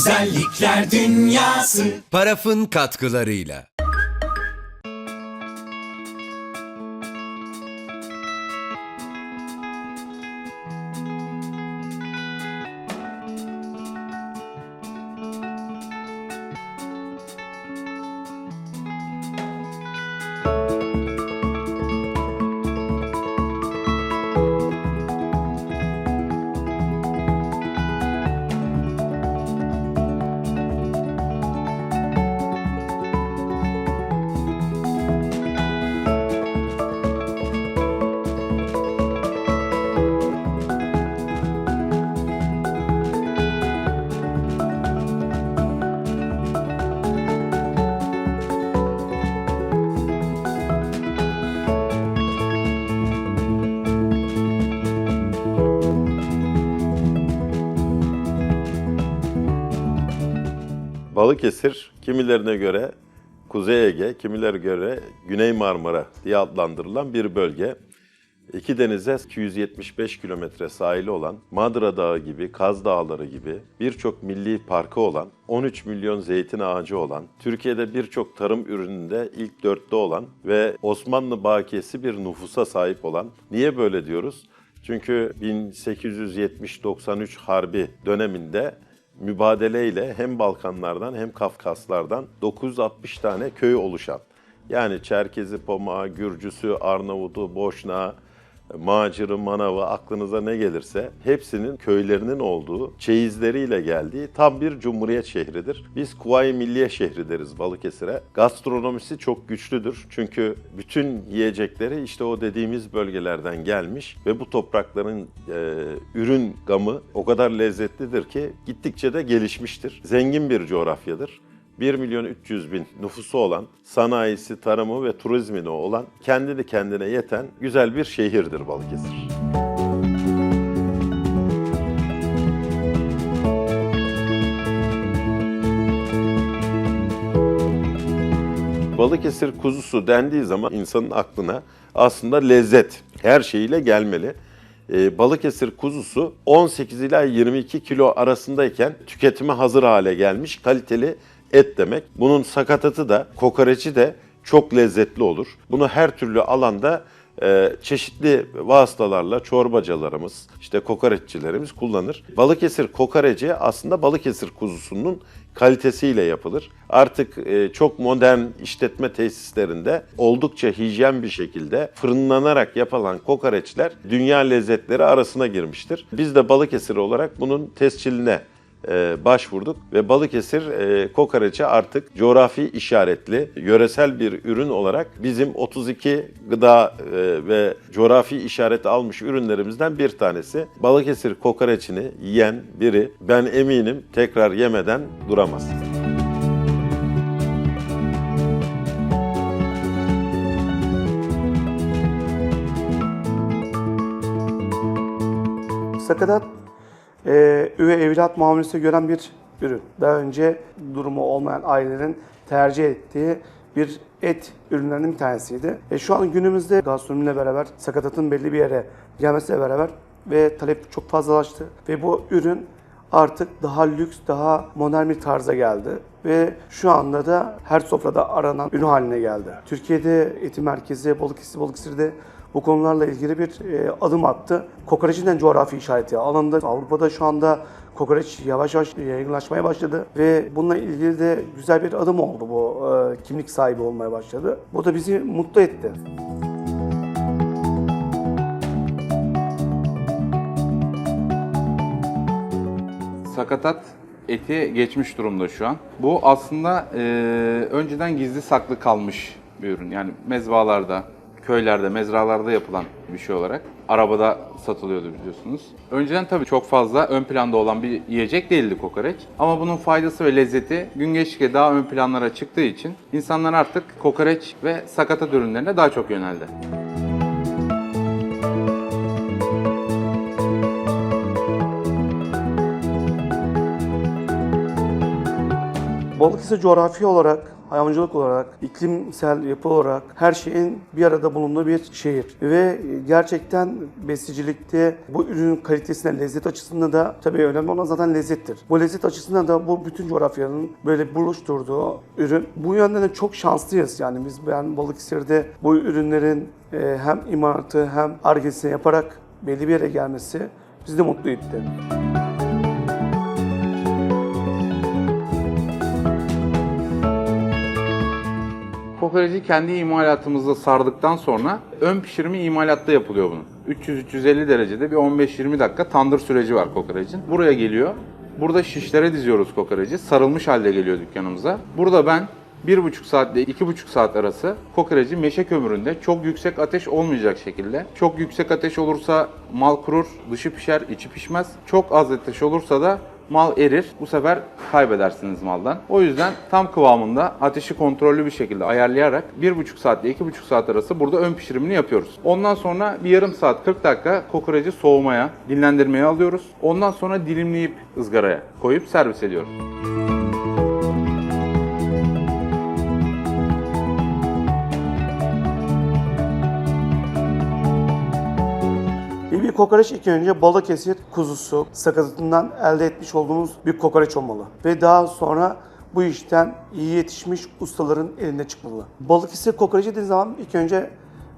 Güzellikler dünyası Parafın katkılarıyla. Balıkesir kimilerine göre Kuzey Ege, kimilerine göre Güney Marmara diye adlandırılan bir bölge. İki denize 275 kilometre sahili olan Madra Dağı gibi, Kaz Dağları gibi birçok milli parkı olan, 13 milyon zeytin ağacı olan, Türkiye'de birçok tarım ürününde ilk dörtte olan ve Osmanlı bakiyesi bir nüfusa sahip olan. Niye böyle diyoruz? Çünkü 1870-93 Harbi döneminde mübadeleyle hem Balkanlardan hem Kafkaslardan 960 tane köy oluşan. Yani Çerkezi, Pomağı, Gürcüsü, Arnavut'u, Boşna, Macırı, Manavı aklınıza ne gelirse hepsinin köylerinin olduğu, çeyizleriyle geldiği tam bir cumhuriyet şehridir. Biz Kuvayi Milliye şehri deriz Balıkesir'e. Gastronomisi çok güçlüdür. Çünkü bütün yiyecekleri işte o dediğimiz bölgelerden gelmiş ve bu toprakların e, ürün gamı o kadar lezzetlidir ki gittikçe de gelişmiştir. Zengin bir coğrafyadır. 1 milyon 300 bin nüfusu olan, sanayisi, tarımı ve turizmini olan, kendini kendine yeten güzel bir şehirdir Balıkesir. Balıkesir kuzusu dendiği zaman insanın aklına aslında lezzet her şeyiyle gelmeli. Ee, Balıkesir kuzusu 18 ila 22 kilo arasındayken tüketime hazır hale gelmiş kaliteli et demek. Bunun sakatatı da kokoreçi de çok lezzetli olur. Bunu her türlü alanda e, çeşitli vasıtalarla çorbacılarımız, işte kokoreççilerimiz kullanır. Balıkesir kokoreci aslında Balıkesir kuzusunun kalitesiyle yapılır. Artık e, çok modern işletme tesislerinde oldukça hijyen bir şekilde fırınlanarak yapılan kokoreçler dünya lezzetleri arasına girmiştir. Biz de Balıkesir olarak bunun tescilline başvurduk ve Balıkesir e, kokoreçi artık coğrafi işaretli, yöresel bir ürün olarak bizim 32 gıda e, ve coğrafi işaret almış ürünlerimizden bir tanesi. Balıkesir kokoreçini yiyen biri ben eminim tekrar yemeden duramaz. Sakatat e, üvey evlat muamelesi gören bir ürün. Daha önce durumu olmayan ailelerin tercih ettiği bir et ürünlerinden bir tanesiydi. E, şu an günümüzde gastronomiyle beraber sakatatın belli bir yere gelmesiyle beraber ve talep çok fazlalaştı. Ve bu ürün artık daha lüks, daha modern bir tarza geldi. Ve şu anda da her sofrada aranan ürün haline geldi. Türkiye'de eğitim merkezi, Balıkesir, Balıkesir'de bu konularla ilgili bir e, adım attı. Kokoreçinden coğrafi işareti alındı. Avrupa'da şu anda kokoreç yavaş yavaş yaygınlaşmaya başladı ve bununla ilgili de güzel bir adım oldu bu. E, kimlik sahibi olmaya başladı. Bu da bizi mutlu etti. sakatat eti geçmiş durumda şu an. Bu aslında e, önceden gizli saklı kalmış bir ürün. Yani mezbalarda, köylerde, mezralarda yapılan bir şey olarak. Arabada satılıyordu biliyorsunuz. Önceden tabii çok fazla ön planda olan bir yiyecek değildi kokoreç. Ama bunun faydası ve lezzeti gün geçtikçe daha ön planlara çıktığı için insanlar artık kokoreç ve sakatat ürünlerine daha çok yöneldi. Balıkesir coğrafi olarak, hayvancılık olarak, iklimsel yapı olarak her şeyin bir arada bulunduğu bir şehir. Ve gerçekten besicilikte bu ürünün kalitesine, lezzet açısından da tabii önemli olan zaten lezzettir. Bu lezzet açısından da bu bütün coğrafyanın böyle buluşturduğu ürün. Bu yönden de çok şanslıyız. Yani biz ben Balıkesir'de bu ürünlerin e, hem imalatı hem argesini yaparak belli bir yere gelmesi bizi de mutlu etti. Kokoreci kendi imalatımızda sardıktan sonra ön pişirimi imalatta yapılıyor bunun. 300-350 derecede bir 15-20 dakika tandır süreci var kokorecin. Buraya geliyor. Burada şişlere diziyoruz kokoreci. Sarılmış halde geliyor dükkanımıza. Burada ben 1,5 saat ile 2,5 saat arası kokoreci meşe kömüründe çok yüksek ateş olmayacak şekilde. Çok yüksek ateş olursa mal kurur, dışı pişer, içi pişmez. Çok az ateş olursa da mal erir. Bu sefer kaybedersiniz maldan. O yüzden tam kıvamında ateşi kontrollü bir şekilde ayarlayarak 1,5 saat ile 2,5 saat arası burada ön pişirimini yapıyoruz. Ondan sonra bir yarım saat 40 dakika kokoreci soğumaya, dinlendirmeye alıyoruz. Ondan sonra dilimleyip ızgaraya koyup servis ediyoruz. Bir kokoreç ilk önce Balıkesir kuzusu sakatatından elde etmiş olduğumuz bir kokoreç olmalı. Ve daha sonra bu işten iyi yetişmiş ustaların elinde çıkmalı. Balıkesir kokoreci dediği zaman ilk önce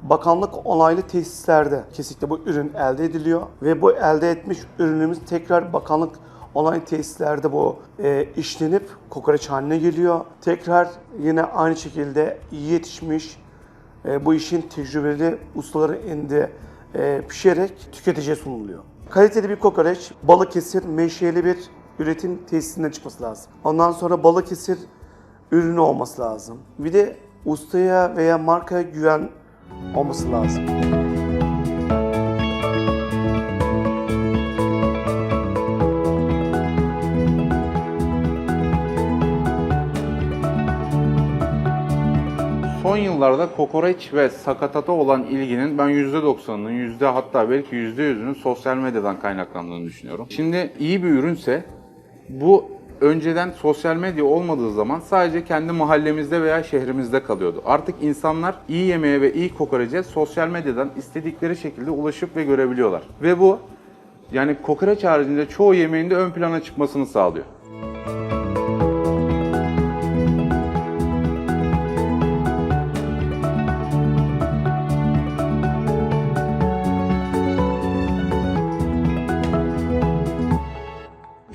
bakanlık onaylı tesislerde kesinlikle bu ürün elde ediliyor. Ve bu elde etmiş ürünümüz tekrar bakanlık onaylı tesislerde bu e, işlenip kokoreç haline geliyor. Tekrar yine aynı şekilde iyi yetişmiş e, bu işin tecrübeli ustaların elinde e, pişerek tüketiciye sunuluyor. Kaliteli bir kokoreç Balıkesir meşeli bir üretim tesisinden çıkması lazım. Ondan sonra Balıkesir ürünü olması lazım. Bir de ustaya veya markaya güven olması lazım. Yıllarda kokoreç ve sakatata olan ilginin ben %90'ının, yüzde hatta belki %100'ünün sosyal medyadan kaynaklandığını düşünüyorum. Şimdi iyi bir ürünse bu önceden sosyal medya olmadığı zaman sadece kendi mahallemizde veya şehrimizde kalıyordu. Artık insanlar iyi yemeğe ve iyi kokorece sosyal medyadan istedikleri şekilde ulaşıp ve görebiliyorlar. Ve bu yani kokoreç haricinde çoğu yemeğin de ön plana çıkmasını sağlıyor.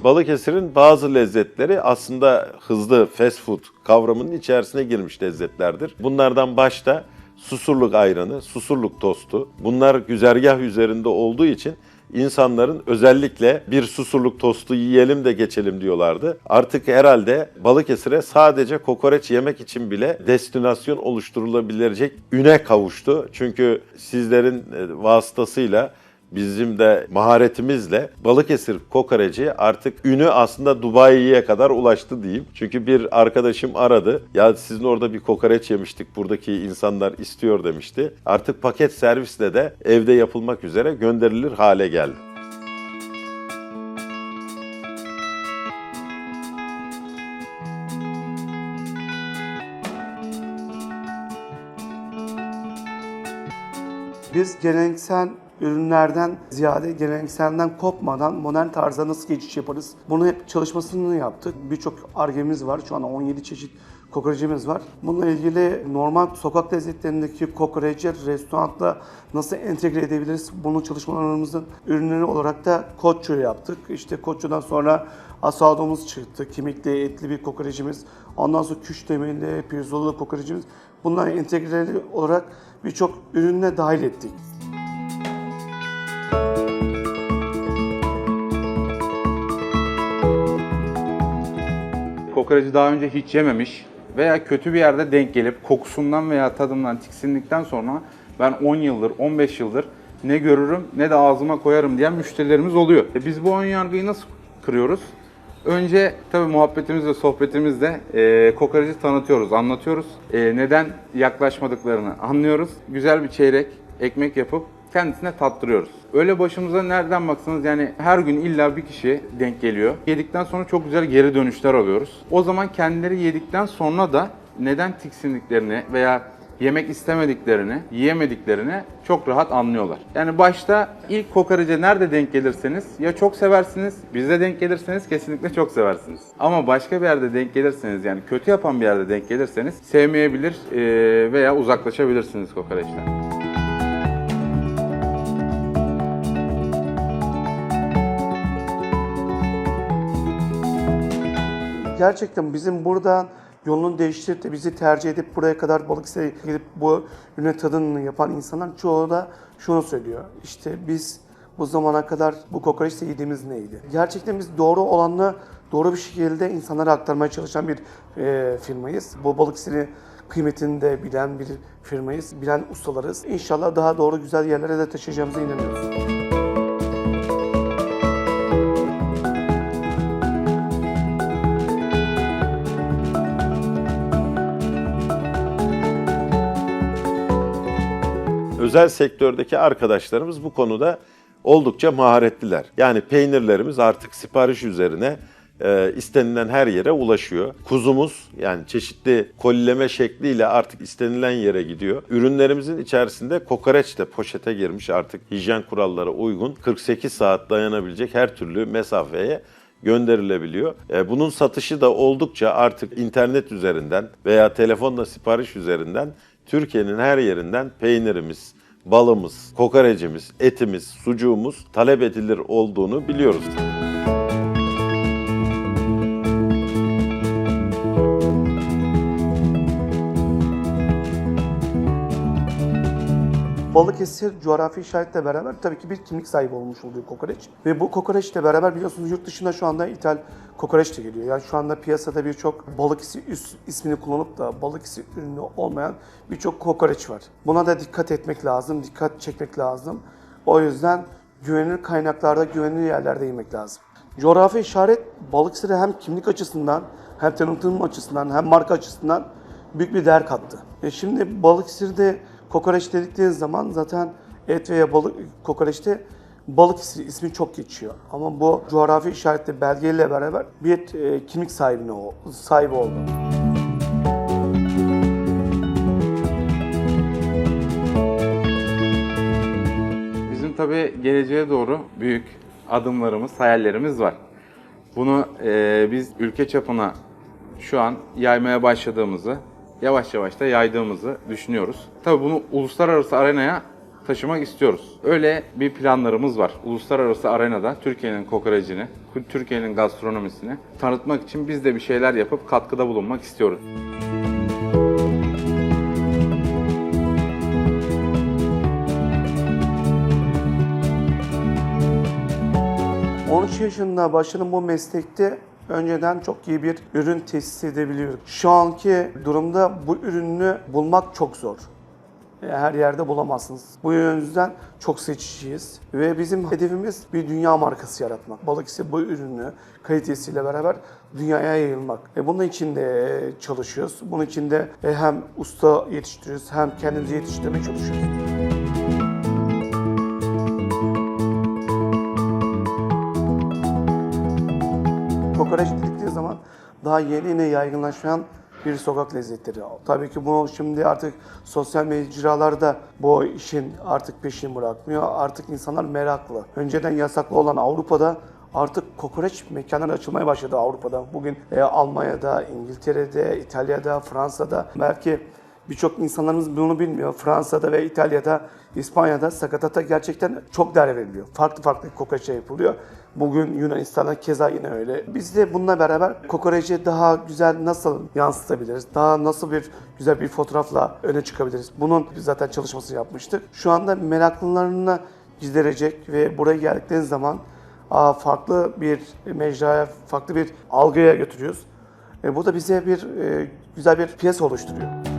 Balıkesir'in bazı lezzetleri aslında hızlı fast food kavramının içerisine girmiş lezzetlerdir. Bunlardan başta susurluk ayranı, susurluk tostu. Bunlar güzergah üzerinde olduğu için insanların özellikle bir susurluk tostu yiyelim de geçelim diyorlardı. Artık herhalde Balıkesir'e sadece kokoreç yemek için bile destinasyon oluşturulabilecek üne kavuştu. Çünkü sizlerin e, vasıtasıyla bizim de maharetimizle Balıkesir kokoreci artık ünü aslında Dubai'ye kadar ulaştı diyeyim. Çünkü bir arkadaşım aradı. Ya sizin orada bir kokoreç yemiştik buradaki insanlar istiyor demişti. Artık paket servisle de evde yapılmak üzere gönderilir hale geldi. Biz geleneksel ürünlerden ziyade gelenekselden kopmadan modern tarza nasıl geçiş yaparız? Bunu hep çalışmasını yaptık. Birçok argemiz var. Şu an 17 çeşit kokorecimiz var. Bununla ilgili normal sokak lezzetlerindeki kokoreci restoranla nasıl entegre edebiliriz? Bunun çalışmalarımızın ürünleri olarak da koççu yaptık. İşte koççudan sonra asadomuz çıktı. Kemikli, etli bir kokorecimiz. Ondan sonra küş temelli, pirzolalı kokorecimiz. Bunları entegre olarak birçok ürünle dahil ettik. Kokoreci daha önce hiç yememiş veya kötü bir yerde denk gelip kokusundan veya tadından tiksindikten sonra ben 10 yıldır, 15 yıldır ne görürüm ne de ağzıma koyarım diyen müşterilerimiz oluyor. E biz bu ön yargıyı nasıl kırıyoruz? Önce tabii muhabbetimizle, sohbetimizle e, kokoreci tanıtıyoruz, anlatıyoruz. E, neden yaklaşmadıklarını anlıyoruz. Güzel bir çeyrek ekmek yapıp kendisine tattırıyoruz. Öyle başımıza nereden baksanız yani her gün illa bir kişi denk geliyor. Yedikten sonra çok güzel geri dönüşler alıyoruz. O zaman kendileri yedikten sonra da neden tiksindiklerini veya yemek istemediklerini, yiyemediklerini çok rahat anlıyorlar. Yani başta ilk kokorece nerede denk gelirseniz ya çok seversiniz, bizde denk gelirseniz kesinlikle çok seversiniz. Ama başka bir yerde denk gelirseniz yani kötü yapan bir yerde denk gelirseniz sevmeyebilir veya uzaklaşabilirsiniz kokoreçten. Gerçekten bizim buradan yolunu değiştirip de bizi tercih edip buraya kadar Balıkesir'e gelip bu ürünün tadını yapan insanlar çoğu da şunu söylüyor. İşte biz bu zamana kadar bu kokoreçte yediğimiz neydi? Gerçekten biz doğru olanla doğru bir şekilde insanlara aktarmaya çalışan bir e, firmayız. Bu Balıkesir'i kıymetini de bilen bir firmayız, bilen ustalarız. İnşallah daha doğru güzel yerlere de taşıyacağımıza inanıyoruz. Özel sektördeki arkadaşlarımız bu konuda oldukça maharetliler. Yani peynirlerimiz artık sipariş üzerine e, istenilen her yere ulaşıyor. Kuzumuz yani çeşitli kolileme şekliyle artık istenilen yere gidiyor. Ürünlerimizin içerisinde kokoreç de poşete girmiş artık hijyen kurallara uygun 48 saat dayanabilecek her türlü mesafeye gönderilebiliyor. E, bunun satışı da oldukça artık internet üzerinden veya telefonla sipariş üzerinden Türkiye'nin her yerinden peynirimiz, balımız, kokorecimiz, etimiz, sucuğumuz talep edilir olduğunu biliyoruz. Balıkesir coğrafi işaretle beraber tabii ki bir kimlik sahibi olmuş oluyor kokoreç. Ve bu kokoreçle beraber biliyorsunuz yurt dışında şu anda ithal kokoreç de geliyor. Yani şu anda piyasada birçok Balıkesir üst ismini kullanıp da Balıkesir ürünü olmayan birçok kokoreç var. Buna da dikkat etmek lazım, dikkat çekmek lazım. O yüzden güvenilir kaynaklarda, güvenilir yerlerde yemek lazım. Coğrafi işaret Balıkesir'e hem kimlik açısından hem tanıtım açısından hem marka açısından büyük bir değer kattı. E şimdi Balıkesir'de kokoreç dedikleri zaman zaten et veya balık kokoreçte Balıkesir ismi çok geçiyor. Ama bu coğrafi işaretli belgeyle beraber bir e, kimlik sahibine o, sahibi oldu. Bizim tabii geleceğe doğru büyük adımlarımız, hayallerimiz var. Bunu eee, biz ülke çapına şu an yaymaya başladığımızı, yavaş yavaş da yaydığımızı düşünüyoruz. Tabii bunu uluslararası arenaya taşımak istiyoruz. Öyle bir planlarımız var. Uluslararası arenada Türkiye'nin kokorecini, Türkiye'nin gastronomisini tanıtmak için biz de bir şeyler yapıp katkıda bulunmak istiyoruz. 13 yaşında başladım bu meslekte önceden çok iyi bir ürün tesis edebiliyorduk. Şu anki durumda bu ürünü bulmak çok zor. E, Her yerde bulamazsınız. Bu yüzden çok seçiciyiz. Ve bizim hedefimiz bir dünya markası yaratmak. Balıkesir bu ürünü kalitesiyle beraber dünyaya yayılmak. E bunun için de çalışıyoruz. Bunun için de e, hem usta yetiştiriyoruz hem kendimizi yetiştirmeye çalışıyoruz. Daha yeni yeni yaygınlaşan bir sokak lezzetleri. Tabii ki bunu şimdi artık sosyal mecralarda bu işin artık peşini bırakmıyor. Artık insanlar meraklı. Önceden yasaklı olan Avrupa'da artık kokoreç mekanları açılmaya başladı Avrupa'da. Bugün e, Almanya'da, İngiltere'de, İtalya'da, Fransa'da belki Birçok insanlarımız bunu bilmiyor. Fransa'da ve İtalya'da, İspanya'da sakatata gerçekten çok değer veriliyor. Farklı farklı kokoreçler yapılıyor. Bugün Yunanistan'da keza yine öyle. Biz de bununla beraber kokoreci daha güzel nasıl yansıtabiliriz? Daha nasıl bir güzel bir fotoğrafla öne çıkabiliriz? Bunun zaten çalışmasını yapmıştık. Şu anda meraklılarını giderecek ve buraya geldikleri zaman farklı bir mecraya, farklı bir algıya götürüyoruz. E, bu da bize bir e, güzel bir piyasa oluşturuyor.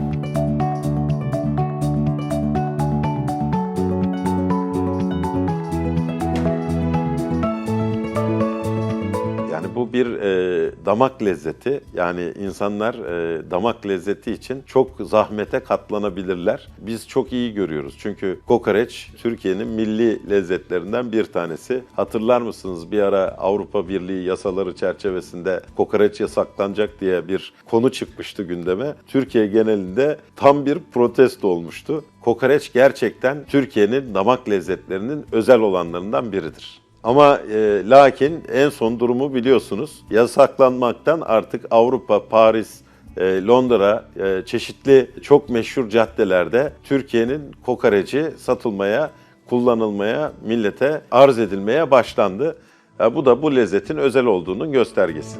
Bir e, damak lezzeti. Yani insanlar e, damak lezzeti için çok zahmete katlanabilirler. Biz çok iyi görüyoruz. Çünkü kokoreç Türkiye'nin milli lezzetlerinden bir tanesi. Hatırlar mısınız bir ara Avrupa Birliği yasaları çerçevesinde kokoreç yasaklanacak diye bir konu çıkmıştı gündeme. Türkiye genelinde tam bir protesto olmuştu. Kokoreç gerçekten Türkiye'nin damak lezzetlerinin özel olanlarından biridir. Ama e, lakin en son durumu biliyorsunuz. Yasaklanmaktan artık Avrupa, Paris, e, Londra e, çeşitli çok meşhur caddelerde Türkiye'nin kokoreci satılmaya, kullanılmaya, millete arz edilmeye başlandı. E, bu da bu lezzetin özel olduğunun göstergesi.